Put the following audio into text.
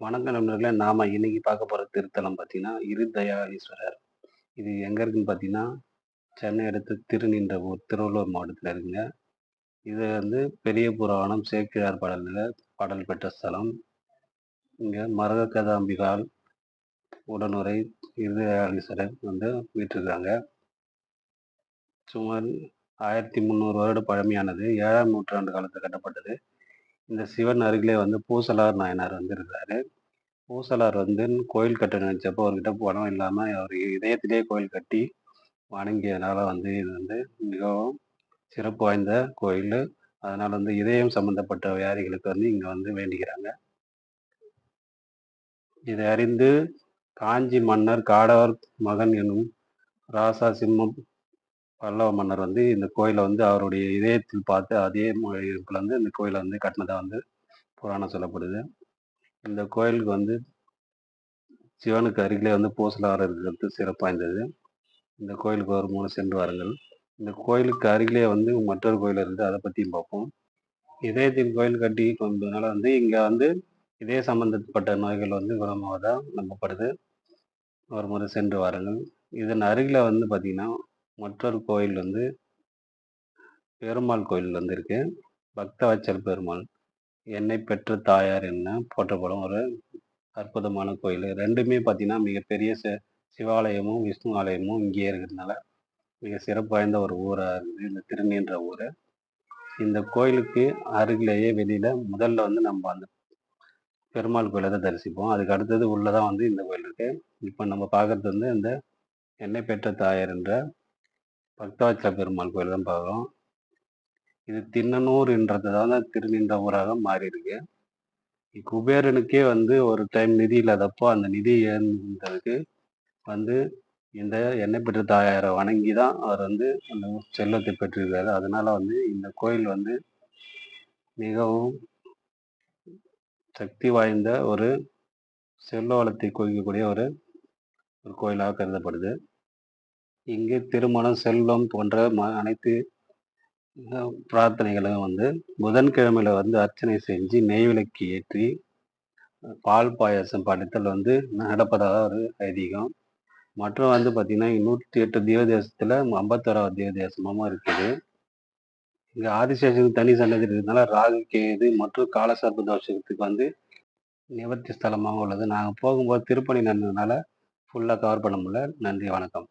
வணக்க நண்பர்களே நாம இன்னைக்கு பார்க்க போகிற திருத்தலம் பார்த்தீங்கன்னா இருதயாளீஸ்வரர் இது எங்கே இருக்குன்னு பார்த்தீங்கன்னா சென்னை அடுத்து திருநின்ற ஊர் திருவள்ளூர் மாவட்டத்தில் இருக்குங்க. இது வந்து பெரிய புராணம் சேக்கிழார் பாடலில் பாடல் பெற்ற ஸ்தலம். இங்கே மரக கதாம்பிகால் உடனுரை இருதயாளீஸ்வரர் வந்து வீட்டிருக்காங்க சுமார் ஆயிரத்தி முந்நூறு வருட பழமையானது ஏழாம் நூற்றாண்டு காலத்தில் கட்டப்பட்டது. இந்த சிவன் அருகிலே வந்து பூசலார் நாயனார் வந்து இருக்கிறாரு பூசலார் வந்து கோயில் கட்ட நினைச்சப்போ அவர்கிட்ட பணம் இல்லாமல் அவர் இதயத்திலே கோயில் கட்டி வணங்கியதுனால வந்து இது வந்து மிகவும் சிறப்பு வாய்ந்த கோயில். அதனால வந்து இதயம் சம்பந்தப்பட்ட வியாதிகளுக்கு வந்து இங்க வந்து வேண்டிக்கிறாங்க. இதை அறிந்து காஞ்சி மன்னர் காடவர் மகன் எனும் ராசா சிம்மம் பல்லவ மன்னர் வந்து இந்த கோயிலை வந்து அவருடைய இதயத்தில் பார்த்து அதே மொழிக்குள்ள வந்து இந்த கோயிலை வந்து கட்டினதாக வந்து புராணம் சொல்லப்படுது. இந்த கோயிலுக்கு வந்து சிவனுக்கு அருகிலே வந்து பூசலாறு இருக்கிறது சிறப்பு வாய்ந்தது. இந்த கோயிலுக்கு ஒரு மூணு சென்று வாருங்கள். இந்த கோயிலுக்கு அருகிலே வந்து மற்றொரு கோயில் இருக்குது அதை பற்றியும் பார்ப்போம். இதயத்தின் கோயில் கட்டி கொண்டதுனால வந்து இங்கே வந்து இதய சம்பந்தப்பட்ட நோய்கள் வந்து குணமாவதாக நம்பப்படுது. ஒரு முறை சென்று வாருங்கள். இதன் அருகில் வந்து பார்த்திங்கன்னா மற்றொரு கோயில் வந்து பெருமாள் கோயில் வந்து இருக்கு. பக்தவச்சல் பெருமாள். என்னை பெற்ற தாயார் என்ன போற்றப்படும் ஒரு அற்புதமான கோயில். ரெண்டுமே பார்த்தீங்கன்னா மிகப்பெரிய சி சிவாலயமும் விஷ்ணு ஆலயமும் இங்கேயே இருக்கிறதுனால மிக சிறப்பு வாய்ந்த ஒரு ஊராக இருக்குது. இந்த திருநீன்ற ஊர். இந்த கோயிலுக்கு அருகிலேயே வெளியில் முதல்ல வந்து நம்ம அந்த பெருமாள் கோயிலை தான் தரிசிப்போம். அதுக்கு அடுத்தது உள்ளே தான் வந்து இந்த கோயில் இருக்குது இப்போ நம்ம பார்க்கறது வந்து இந்த என்னை பெற்ற தாயார் என்ற பக்தவச்சல பெருமாள் கோயில் தான் பார்க்குறோம். இது திண்ணனூர் தான் திருநின்ற ஊராக மாறி இருக்கு குபேரனுக்கே வந்து ஒரு டைம் நிதி இல்லாதப்போ அந்த நிதி ஏந்ததுக்கு வந்து இந்த எண்ணெய் பெற்ற தாயாரை வணங்கி தான் அவர் வந்து அந்த செல்வத்தை பெற்றிருக்காரு. அதனால வந்து இந்த கோயில் வந்து மிகவும் சக்தி வாய்ந்த ஒரு செல்வ வளத்தை குவிக்கக்கூடிய ஒரு ஒரு கோயிலாக கருதப்படுது. இங்கு திருமணம் செல்வம் போன்ற ம அனைத்து பிரார்த்தனைகளும் வந்து புதன்கிழமையில வந்து அர்ச்சனை செஞ்சு நெய்விளக்கு ஏற்றி பால் பாயாசம் படைத்தல் வந்து நடப்பதாக ஒரு ஐதீகம். மற்றும் வந்து பார்த்திங்கன்னா நூற்றி எட்டு தேவதேசத்தில் ஐம்பத்தோராவது தேவதேசமும் இருக்குது. இங்கே ஆதிசேஷனுக்கு தனி சன்னதி இருக்கிறதுனால ராகு கேது மற்றும் காலசர்ப தோஷத்துக்கு வந்து நிவர்த்தி ஸ்தலமாக உள்ளது. நாங்கள் போகும்போது திருப்பணி நடந்ததுனால ஃபுல்லாக கவர் பண்ண முடியல. நன்றி வணக்கம்.